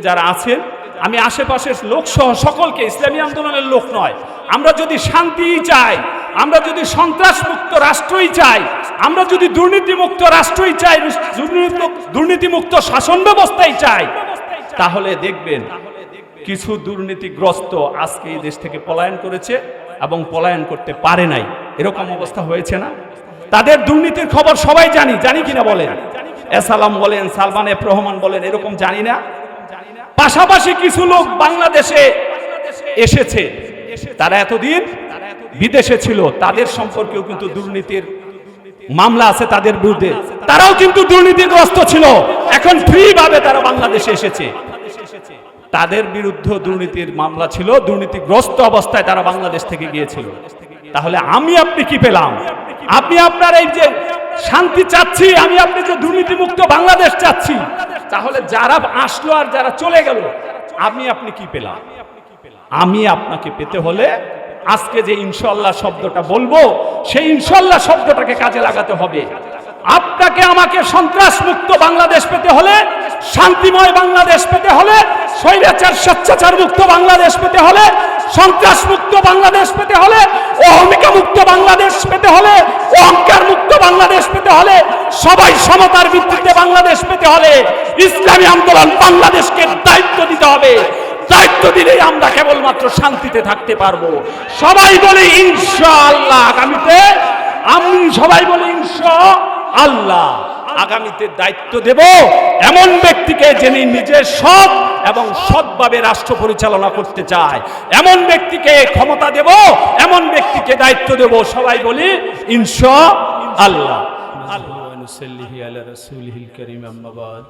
যারা আছেন, আমি আশেপাশের লোক সহ সকলকে ইসলামী আন্দোলনের লোক নয়। আমরা যদি শান্তি চাই, আমরা যদি সন্ত্রাস মুক্ত রাষ্ট্রই চাই, আমরা যদি দুর্নীতিমুক্ত রাষ্ট্রই চাই দুর্নীতি- দুর্নীতিমুক্ত শাসন ব্যবস্থাই চাই, তাহলে দেখবেন কিছু দুর্নীতিগ্রস্ত আজকে এই দেশ থেকে পলায়ন করেছে এবং পলায়ন করতে পারে নাই। এরকম অবস্থা হয়েছে না? তাদের দুর্নীতির খবর সবাই জানি জানি কিনা বলেন? এসালাম বলেন, সালমান এফ রহমান বলেন, এরকম জানি না। পাশাপাশি কিছু লোক বাংলাদেশে এসেছে। তারা এতদিন বিদেশে ছিল, তাদের সম্পর্কেও কিন্তু দুর্নীতির মামলা আছে তাদের বিরুদ্ধে। তারাও কিন্তু দুর্নীতিগ্রস্ত ছিল। এখন ফ্রি ভাবে তারা বাংলাদেশে এসেছে। তাদের বিরুদ্ধে দুর্নীতির মামলা ছিল, দুর্নীতিগ্রস্ত অবস্থায় তারা বাংলাদেশ থেকে গিয়েছিল। তাহলে আমি আপনি কি পেলাম? আপনি আপনার এই যে শান্তি চাচ্ছি, আমি আপনি যে দুর্নীতিমুক্ত বাংলাদেশ চাচ্ছি তাহলে যারা আসলো আর যারা চলে গেল, আমি আপনি কি পেলাম? আমি আপনাকে পেতে হলে আজকে যে ইনশাল্লাহ শব্দটা বলব, সেই ইনশাল্লাহ শব্দটাকে কাজে লাগাতে হবে। আপনাকে আমাকে সন্ত্রাস মুক্ত বাংলাদেশ পেতে হলে, শান্তিময় বাংলাদেশ পেতে হলে, স্বৈরাচার স্বেচ্ছাচার মুক্ত বাংলাদেশ পেতে হলে সন্ত্রাস মুক্ত বাংলাদেশ পেতে হলে, অহমিকা মুক্ত বাংলাদেশ পেতে হলে, অহংকার মুক্ত বাংলাদেশ পেতে হলে, সবাই সমতার ভিত্তিতে বাংলাদেশ পেতে হলে ইসলামী আন্দোলন বাংলাদেশকে দায়িত্ব দিতে হবে। দায়িত্ব দিলেই আমরা কেবলমাত্র শান্তিতে থাকতে পারব। সবাই বলে ইনশাআল্লাহ আগামীতে। আমি সবাই বলে ইনশা আল্লাহ আগামীতে দায়িত্ব দেব। এমন ব্যক্তিকে যিনি নিজের সৎ এবং সৎভাবে রাষ্ট্র পরিচালনা করতে চায় এমন ব্যক্তিকে ক্ষমতা দেব এমন ব্যক্তিকে দায়িত্ব দেব সবাই বলি ইনশা আল্লাহ ونصلي على رسوله الكريم أما بعد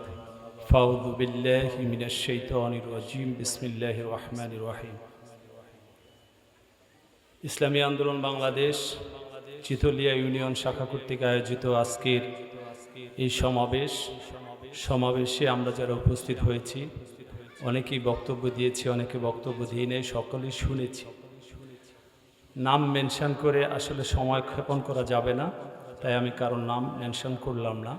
فأعوذ بالله من الشيطان الرجيم بسم الله الرحمن الرحيم ইসলামী আন্দোলন বাংলাদেশ চিতলিয়া ইউনিয়ন শাখা কর্তৃক আয়োজিত আজকের এই সমাবেশ সমাবেশে আমরা যারা উপস্থিত হয়েছি, অনেকেই বক্তব্য দিয়েছি, অনেকে বক্তব্য দিয়ে নেই, সকলেই শুনেছি। নাম মেনশন করে আসলে সময় ক্ষেপণ করা যাবে না, তাই আমি কারোর নাম মেনশন করলাম না।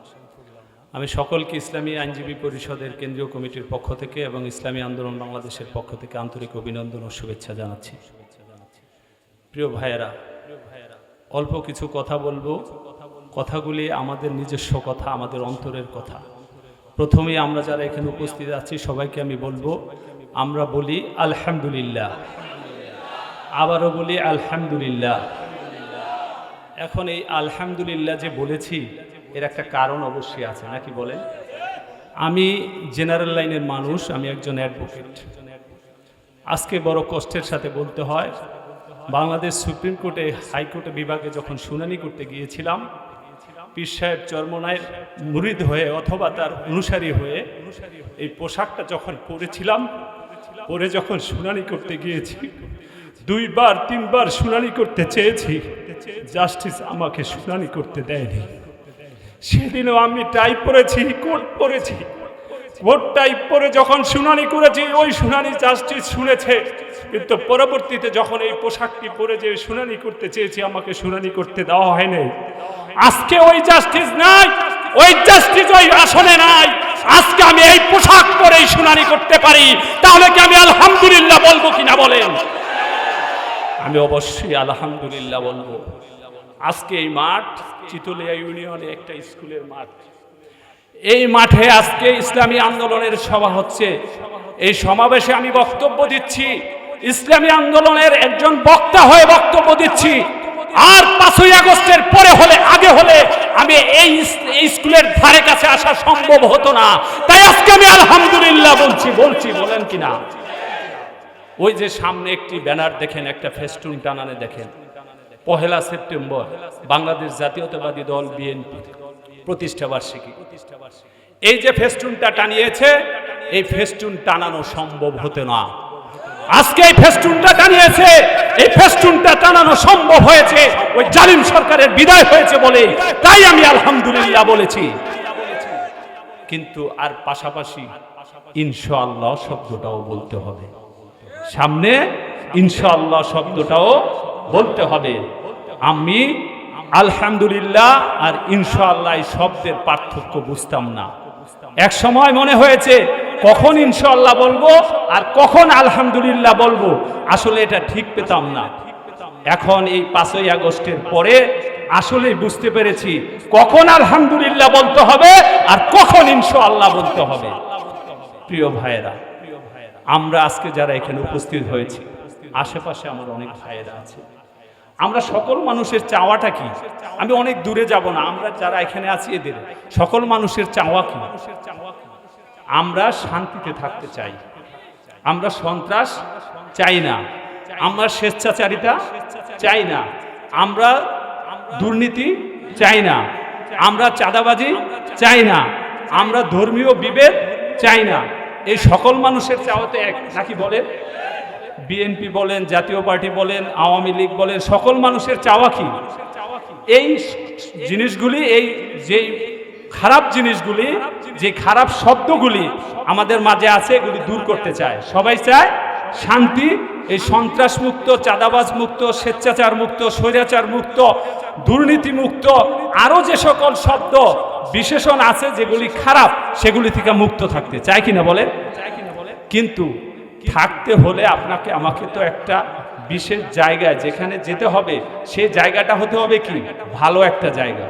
আমি সকলকে ইসলামী আইনজীবী পরিষদের কেন্দ্রীয় কমিটির পক্ষ থেকে এবং ইসলামী আন্দোলন বাংলাদেশের পক্ষ থেকে আন্তরিক অভিনন্দন ও শুভেচ্ছা জানাচ্ছি। প্রিয় ভাইয়েরা, অল্প কিছু কথা বলব। কথাগুলি আমাদের নিজস্ব কথা, আমাদের অন্তরের কথা। প্রথমেই আমরা যারা এখানে উপস্থিত আছি, সবাইকে আমি বলব, আমরা বলি আলহামদুলিল্লাহ। আবারও বলি আলহামদুলিল্লাহ। এখন এই আলহামদুলিল্লাহ যে বলেছি, এর একটা কারণ অবশ্যই আছে, নাকি বলেন? আমি জেনারেল লাইনের মানুষ, আমি একজন অ্যাডভোকেট। আজকে বড় কষ্টের সাথে বলতে হয়, বাংলাদেশ সুপ্রিম কোর্টে হাইকোর্টে বিভাগে যখন শুনানি করতে গিয়েছিলাম পীর সাহেব চর্মনায়ের মুরিদ হয়ে অথবা তার অনুসারী হয়ে এই পোশাকটা যখন পরেছিলাম, পরে যখন শুনানি করতে গিয়েছি, দুইবার, তিনবার শুনানি করতে চেয়েছি, জাস্টিস আমাকে শুনানি করতে দেয়নি। সেদিনও আমি টাইপ পড়েছি কোর্ট পড়েছি কোর্ট টাইপ পরে যখন শুনানি করেছি, ওই শুনানি জাস্টিস শুনেছে। কিন্তু পরবর্তীতে যখন এই পোশাকটি পরে যে শুনানি করতে চেয়েছি, আমাকে শুনানি করতে দেওয়া হয়নি। আজকে ওই জাস্টিস নাই, ওই জাস্টিস ওই আসনে নাই। আজকে আমি এই পোশাক পরেই শুনানি করতে পারি। তাহলে কি আমি আলহামদুলিল্লাহ বলব কিনা বলেন? আমি অবশ্যই আলহামদুলিল্লাহ বলব। আজকে এই মাঠ, চিতলিয়া ইউনিয়নে একটা স্কুলের মাঠ। এই মাঠে আজকে ইসলামী আন্দোলনের সভা হচ্ছে। এই সমাবেশে আমি বক্তব্য দিচ্ছি। ইসলামী আন্দোলনের একজন বক্তা হয়ে বক্তব্য দিচ্ছি। আর পাঁচই আগস্টের পরে হলে, আগে হলে আমি এই স্কুলের ধারে কাছে আসা সম্ভব হতো না। তাই আজকে আমি আলহামদুলিল্লাহ বলছি বলছি, বলেন কিনা? ওই যে সামনে একটি ব্যানার দেখেন, একটা ফেস্টুন টানানে দেখেন। পহেলা সেপ্টেম্বর, বাংলাদেশ জাতীয়তাবাদী দল বিএনপি, প্রতিষ্ঠা বার্ষিকী। এই যে ফেস্টুনটা টানিয়েছে, এই ফেস্টুন টানানো সম্ভব হতে না। আজকে এই ফেস্টুনটা টানিয়েছে এই ফেস্টুনটা টানানো সম্ভব হয়েছে, ওই জালিম সরকারের বিদায় হয়েছে বলে তাই আমি আলহামদুলিল্লাহ বলেছি। কিন্তু আর পাশাপাশি ইনশাআল্লাহ শব্দটাও বলতে হবে। সামনে ইনশাআল্লাহ শব্দটাও বলতে হবে। আমি আলহামদুলিল্লাহ আর ইনশাআল্লাহ এই শব্দের পার্থক্য বুঝতাম না। এক সময় মনে হয়েছে কখন ইনশাল্লাহ বলব আর কখন আলহামদুলিল্লাহ বলব? আসলে এটা ঠিক পেতাম না। এখন এই পাঁচই আগস্টের পরে আসলে বুঝতে পেরেছি কখন আলহামদুলিল্লাহ বলতে হবে আর কখন ইনশাআল্লাহ বলতে হবে। প্রিয় ভাইয়েরা, আমরা আজকে যারা এখানে উপস্থিত হয়েছি, আশেপাশে আমার অনেক ভাইয়েরা আছে। আমরা সকল মানুষের চাওয়াটা কি? আমি অনেক দূরে যাব না, আমরা যারা এখানে আছি এদের, সকল মানুষের চাওয়া কি? আমরা শান্তিতে থাকতে চাই। আমরা সন্ত্রাস চাই না। আমরা স্বেচ্ছাচারিতা চাই না। আমরা দুর্নীতি চাই না। আমরা চাঁদাবাজি চাই না। আমরা ধর্মীয় বিভেদ চাই না। এই সকল মানুষের চাওয়াতে এক, নাকি বলেন? বিএনপি বলেন, জাতীয় পার্টি বলেন, আওয়ামী লীগ বলেন, সকল মানুষের চাওয়া কি? এই জিনিসগুলি, এই যে খারাপ জিনিসগুলি, যে খারাপ শব্দগুলি আমাদের মাঝে আছে, এগুলি দূর করতে চায়। সবাই চায় শান্তি, এই সন্ত্রাস মুক্ত চাঁদাবাজ মুক্ত স্বেচ্ছাচার মুক্ত স্বৈরাচার মুক্ত দুর্নীতি মুক্ত আরও যে সকল শব্দ, বিশেষণ আছে যেগুলি খারাপ, সেগুলি থেকে মুক্ত থাকতে চায় কিনা বলে কিন্তু থাকতে হলে আপনাকে, আমাকে তো একটা বিশেষ জায়গায় যেখানে যেতে হবে, সে জায়গাটা হতে হবে কি? ভালো একটা জায়গা।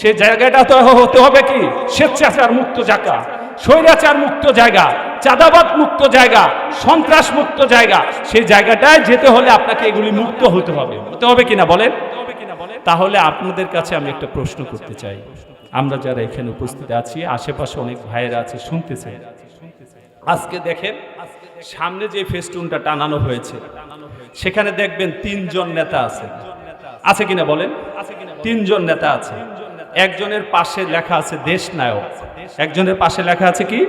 সে জায়গাটা তো হতে হবে কি? স্বেচ্ছাচার মুক্ত জায়গা, স্বৈরাচার মুক্ত জায়গা, চাঁদাবাদ মুক্ত জায়গা, সন্ত্রাস মুক্ত জায়গা। সেই জায়গাটায় যেতে হলে আপনাকে এগুলি মুক্ত হতে হবে। হতে হবে কিনা বলেন? তাহলে আপনাদের কাছে আমি একটা প্রশ্ন করতে চাই। আমরা যারা এখানে উপস্থিত আছি, আশেপাশে অনেক ভাইয়েরা আছে শুনতে চাই আজকে দেখেন, সামনে যে ফেস্টুনটা টানানো হয়েছে সেখানে দেখবেন তিনজন নেতা আছে। আছে কিনা বলেন? তিনজন নেতা আছে। একজনের পাশে লেখা আছে দেশ নায়ক একজনের পাশে লেখা আছে কি?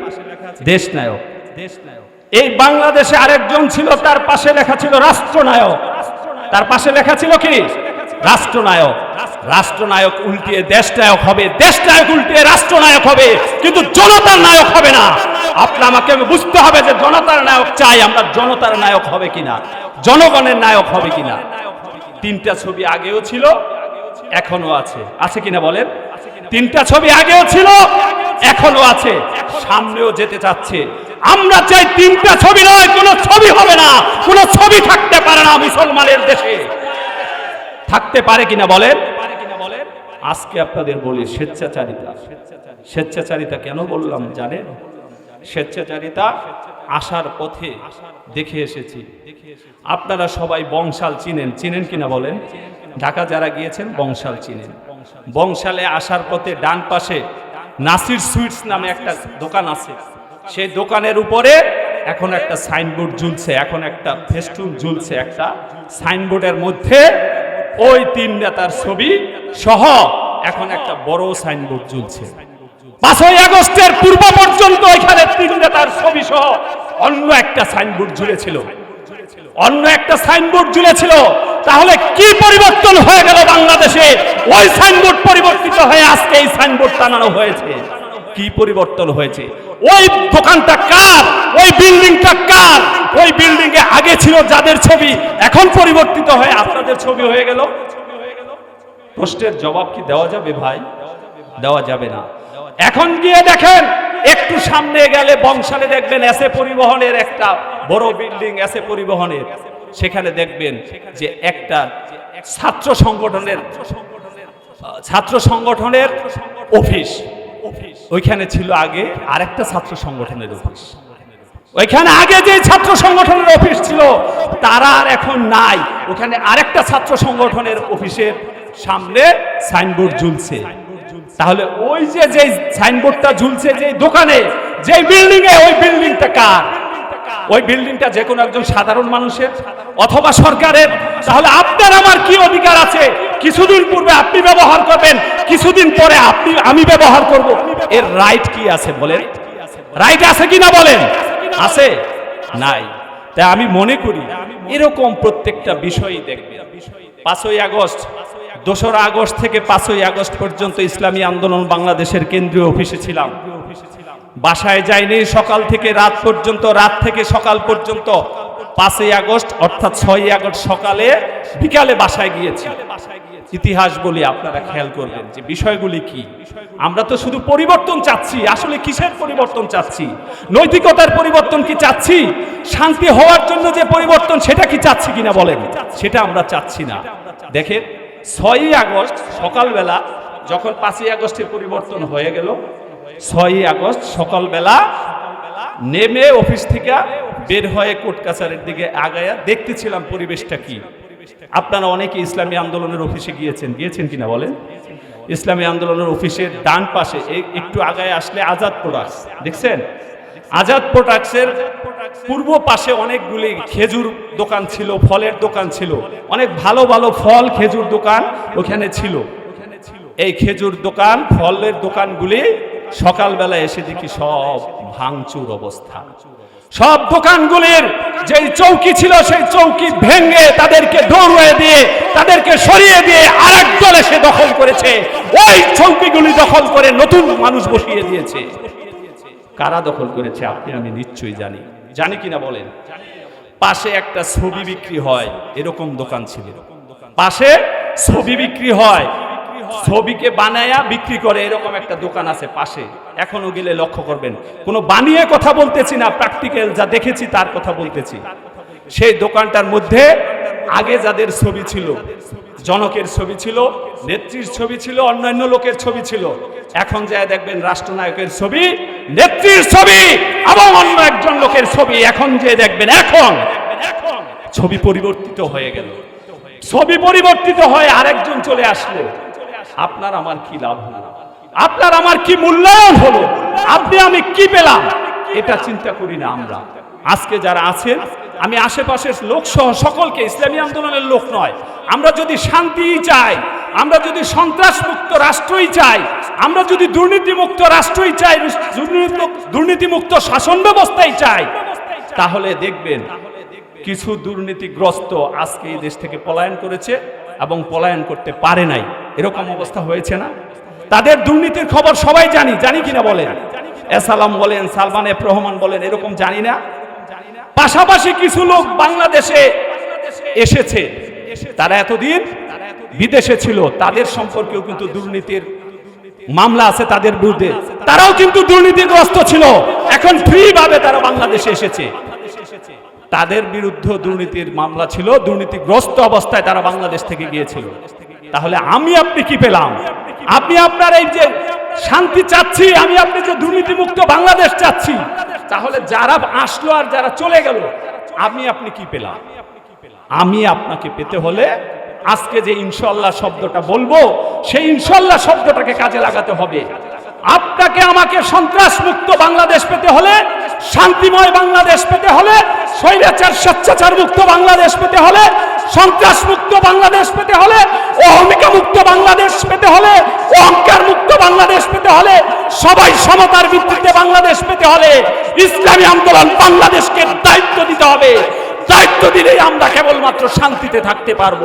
দেশ নায়ক এই বাংলাদেশে আরেকজন ছিল, তার পাশে লেখা ছিল রাষ্ট্রনায়ক। তার পাশে লেখা ছিল কি? রাষ্ট্রনায়ক রাষ্ট্রনায়ক উল্টিয়ে দেশনায়ক হবে দেশ নায়ক উল্টিয়ে রাষ্ট্রনায়ক হবে, কিন্তু জনতার নায়ক হবে না। আপনি আমাকে বুঝতে হবে যে জনতার নায়ক চাই, আমরা জনতার নায়ক হবে কিনা, জনগণের নায়ক হবে কিনা। তিনটা ছবি আগেও ছিল এখনও আছে। আছে কিনা বলেন? তিনটা ছবি আগেও ছিল এখনও আছে। সামনেও যেতে চাচ্ছে। আমরা চাই তিনটা ছবি নয়, কোনো ছবি হবে না, কোনো ছবি থাকতে পারে না মুসলমানের দেশে। থাকতে পারে কিনা বলেন? আজকে আপনাদের বলি স্বেচ্ছাচারিতা। স্বেচ্ছাচারিতা কেন বললাম জানেন? স্বেচ্ছাচারিতা আসার পথে দেখে এসেছি। আপনারা সবাই বংশাল চিনেন। চিনেন কিনা বলেন? ঢাকা যারা গিয়েছেন, বংশাল চিনেন। বংশালে আসার পথে ডান পাশে নাসির সুইটস নামে একটা দোকান আছে। সেই দোকানের উপরে এখন একটা সাইনবোর্ড ঝুলছে। এখন একটা ফেস্টুন ঝুলছে একটা সাইনবোর্ডের মধ্যে ওই তিন নেতার ছবি সহ এখন একটা বড় সাইনবোর্ড ঝুলছে পাঁচই আগস্টের পূর্ব পর্যন্ত এখানে তিন নেতার ছবি সহ অন্য একটা সাইনবোর্ড ঝুলেছিল অন্য একটা সাইনবোর্ড ঝুলেছিল তাহলে কি পরিবর্তন হয়ে গেল বাংলাদেশে? ওই সাইনবোর্ড পরিবর্তিত হয়ে আজকে এই সাইনবোর্ড টানানো হয়েছে। কি পরিবর্তন হয়েছে? ওই দোকানটা কার? ওই বিল্ডিংটা কার? ওই বিল্ডিং এ আগে ছিল যাদের ছবি, এখন পরিবর্তিত হয়ে আপনাদের ছবি হয়ে গেল। প্রশ্নের জবাব কি দেওয়া যাবে ভাই? দেওয়া যাবে না। এখন গিয়ে দেখেন, একটু সামনে গেলে বংশালে দেখবেন এসে পরিবহনের একটা বড় বিল্ডিং, এসে পরিবহনের। সেখানে দেখবেন যে একটা ছাত্র সংগঠনের ছাত্র সংগঠনের অফিস। ওইখানে ছিল আগে আরেকটা ছাত্র সংগঠনের অফিস। ওইখানে আগে যে ছাত্র সংগঠনের অফিস ছিল তারা আর এখন নাই। ওখানে আরেকটা ছাত্র সংগঠনের অফিসের সামনে সাইনবোর্ড ঝুলছে। তাহলে ওই যে যে সাইনবোর্ডটা ঝুলছে যে দোকানে যে বিল্ডিং এ ওই বিল্ডিংটা কার? ওই বিল্ডিংটা যে কোনো একজন সাধারণ মানুষের অথবা সরকারের। তাহলে আপনার আমার কি অধিকার আছে? কিছুদিন পূর্বে আপনি ব্যবহার করবেন, কিছুদিন পরে আপনি, আমি ব্যবহার করব। এর রাইট কি আছে বলেন? রাইট আছে কি না বলেন? আছে? নাই। তাই আমি মনে করি, এরকম প্রত্যেকটা বিষয়ই দেখবে পাঁচই আগস্ট, দোসরা আগস্ট থেকে পাঁচই আগস্ট পর্যন্ত ইসলামী আন্দোলন বাংলাদেশের কেন্দ্রীয় অফিসে ছিলাম। বাসায় যায়নি সকাল থেকে রাত পর্যন্ত, রাত থেকে সকাল পর্যন্ত। পাঁচই আগস্ট, অর্থাৎ ছয়ই আগস্ট সকালে বিকালে বাসায় গিয়েছি। ইতিহাস বলি আপনারা খেয়াল করবেন যে বিষয়গুলি কি। আমরা তো শুধু পরিবর্তন চাচ্ছি, আসলে কিসের পরিবর্তন চাচ্ছি? নৈতিকতার পরিবর্তন কি চাচ্ছি? শান্তি হওয়ার জন্য যে পরিবর্তন, সেটা কি চাচ্ছি কিনা বলেন? সেটা আমরা চাচ্ছি না। দেখেন, ছয়ই আগস্ট সকালবেলা যখন পাঁচই আগস্টের পরিবর্তন হয়ে গেল ছয়ই আগস্ট সকালবেলা নেমে অফিস থেকে বের হয়ে কোর্ট কাছারের দিকে আগায়া দেখতেছিলাম পরিবেশটা কি। আপনারা অনেকে ইসলামী আন্দোলনের অফিসে গিয়েছেন। গিয়েছেন কিনা বলেন? ইসলামী আন্দোলনের অফিসের ডান পাশে একটু আগায় আসলে আজাদ প্রোডাক্টস। দেখছেন? আজাদ প্রোডাক্টসের পূর্ব পাশে অনেকগুলি খেজুর দোকান ছিল, ফলের দোকান ছিল। অনেক ভালো ভালো ফল খেজুর দোকান ওখানে ছিল। এই খেজুর দোকান, ফলের দোকানগুলি সকালবেলা এসে দেখি সব ভাঙচুর অবস্থা। সব দোকানগুলির যে চৌকি ছিল, সেই চৌকি ভেঙে তাদেরকে দৌড়িয়ে দিয়ে, তাদেরকে সরিয়ে দিয়ে আরেক দল এসে দখল করেছে। ওই চৌকিগুলি দখল করে নতুন মানুষ বসিয়ে দিয়েছে। কারা দখল করেছে আপনি আমি নিশ্চয়ই জানি। জানি কিনা বলেন? পাশে একটা ছবি বিক্রি হয়, এরকম দোকান ছিল। পাশে ছবি বিক্রি হয় ছবিকে বানায়া বিক্রি করে এরকম একটা দোকান আছে পাশে। এখনও গেলে লক্ষ্য করবেন। কোনো বানিয়ে কথা বলতেছি না প্র্যাকটিক্যাল যা দেখেছি তার কথা বলতেছি। সেই দোকানটার মধ্যে আগে যাদের ছবি ছিল, জনকের ছবি ছিল, নেত্রীর ছবি ছিল, অন্যান্য লোকের ছবি ছিল, এখন যায় দেখবেন রাষ্ট্রনায়কের ছবি, নেত্রীর ছবি এবং অন্য একজন লোকের ছবি। এখন যে দেখবেন, এখন, ছবি পরিবর্তিত হয়ে গেল। ছবি পরিবর্তিত হয়ে আরেকজন চলে আসলো আপনার আমার কি লাভ হলো? আপনার আমার কি মূল্যায়ন হলো? আপনি আমি কি পেলাম? এটা চিন্তা করি না আমরা। আজকে যারা আছেন, আমি আশেপাশের লোক সহ সকলকে ইসলামী আন্দোলনের লোক নয়। আমরা যদি শান্তি চাই, আমরা যদি সন্ত্রাস মুক্ত রাষ্ট্রই চাই, আমরা যদি দুর্নীতিমুক্ত রাষ্ট্রই চাই দুর্নীতি- দুর্নীতিমুক্ত শাসন ব্যবস্থাই চাই, তাহলে দেখবেন কিছু দুর্নীতিগ্রস্ত আজকে এই দেশ থেকে পলায়ন করেছে এবং পলায়ন করতে পারে নাই। এরকম অবস্থা হয়েছে না? তাদের দুর্নীতির খবর সবাই জানি জানি কিনা বলেন? এসালাম বলেন, সালমান এফ রহমান বলেন, এরকম জানি না? পাশাপাশি কিছু লোক বাংলাদেশে এসেছে। তারা এতদিন বিদেশে ছিল, তাদের সম্পর্কেও কিন্তু দুর্নীতির মামলা আছে তাদের বিরুদ্ধে। তারাও কিন্তু দুর্নীতিগ্রস্ত ছিল। এখন ফ্রি ভাবে তারা বাংলাদেশে এসেছে। তাদের বিরুদ্ধে দুর্নীতির মামলা ছিল, দুর্নীতিগ্রস্ত অবস্থায় তারা বাংলাদেশ থেকে গিয়েছিল। তাহলে আমি আপনি কি পেলাম? আপনি আপনার এই যে শান্তি চাচ্ছি, আমি আপনি যে দুর্নীতিমুক্ত বাংলাদেশ চাচ্ছি, তাহলে যারা আসলো আর যারা চলে গেল, আমি আপনি কি পেলাম? আমি আপনাকে পেতে হলে আজকে যে ইনশাল্লাহ শব্দটা বলব, সেই ইনশাল্লাহ শব্দটাকে কাজে লাগাতে হবে। আপনাকে আমাকে সন্ত্রাস মুক্ত বাংলাদেশ পেতে হলে, শান্তিময় বাংলাদেশ পেতে হলে, স্বৈরাচার স্বেচ্ছাচার মুক্ত বাংলাদেশ পেতে হলে সন্ত্রাস মুক্ত বাংলাদেশ পেতে হলে, অহমিকা মুক্ত বাংলাদেশ পেতে হলে, অহংকার মুক্ত বাংলাদেশ পেতে হলে, সবাই সমতার ভিত্তিতে বাংলাদেশ পেতে হলে ইসলামী আন্দোলন বাংলাদেশকে দায়িত্ব দিতে হবে। দায়িত্ব দিলেই আমরা কেবলমাত্র শান্তিতে থাকতে পারব।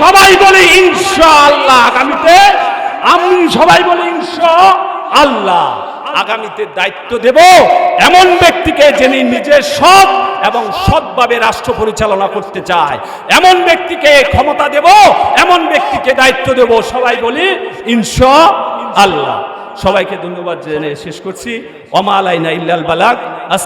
সবাই বলে ইনশাআল্লাহ আগামীতে আমি সবাই বলে ইনশা আল্লাহ আগামীতে দায়িত্ব দেব এমন ব্যক্তিকে যিনি নিজের সৎ এবং সৎভাবে রাষ্ট্র পরিচালনা করতে চায়। এমন ব্যক্তিকে ক্ষমতা দেব, এমন ব্যক্তিকে দায়িত্ব দেব। সবাই বলি ইনশা আল্লাহ সবাইকে ধন্যবাদ জেনে শেষ করছি। অমা আলাইনা ইল্লাল বালাক